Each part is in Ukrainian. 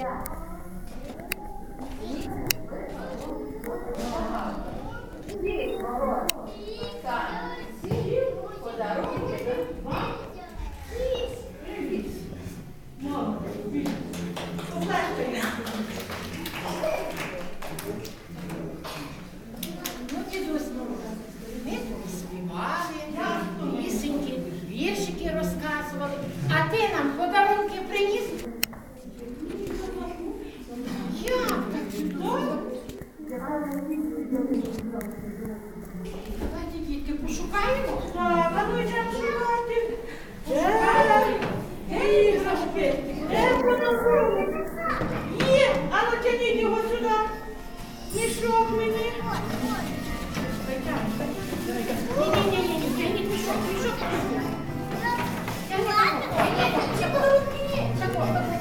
Так. Ні-ні-ні, я не пішов, пішов. Я не пішов. Я не пішов.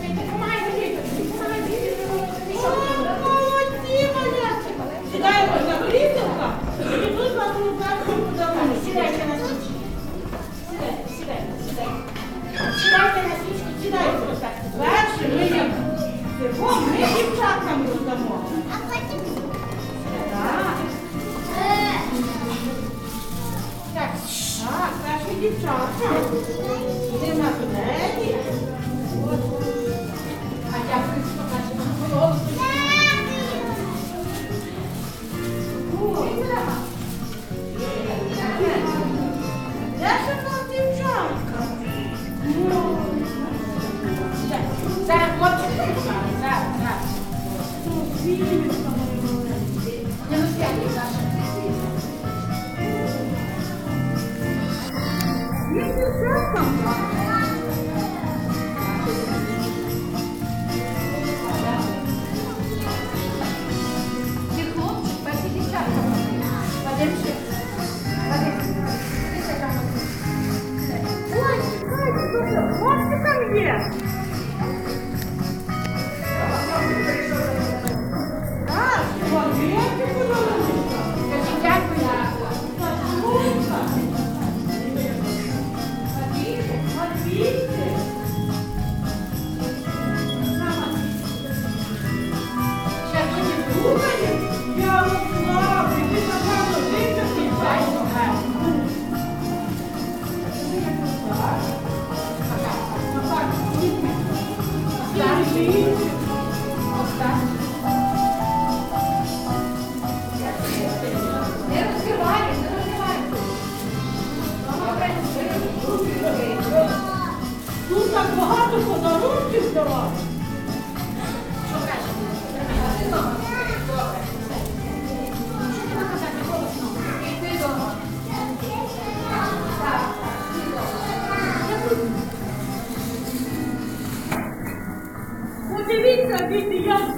Thank you.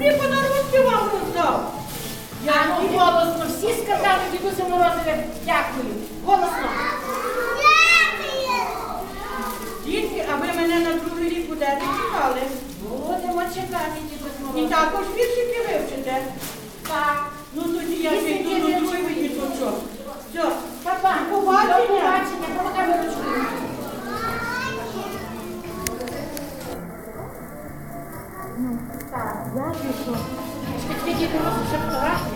тобі подарунки вам роздав. Я ну голосно всі сказали, дідуся Морозове, дякую. Голосно. Дітки, а ви мене на другий рік будете чекали. Будемо чекати, дідусь І також віршики вивчите. Так. Ну тоді я Віршики піду на вивчу. другий діточок. Все, Папа, до побачення. побачення, помагай. Ну, так, зараз Je t'expliquer comment ça se fera.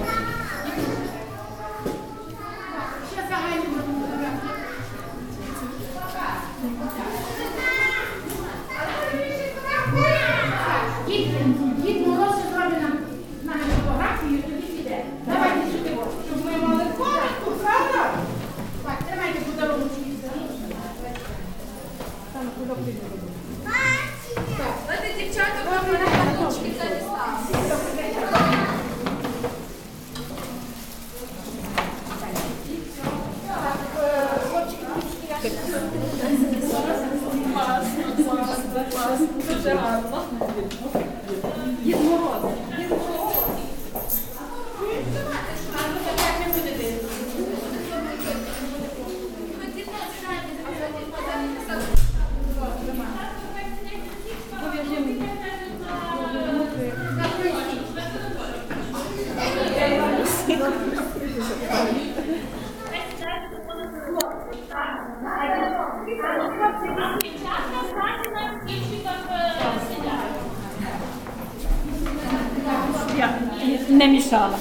дуже гарно. Дід Мороз. Дід Мороз. Thank you. ne mішала.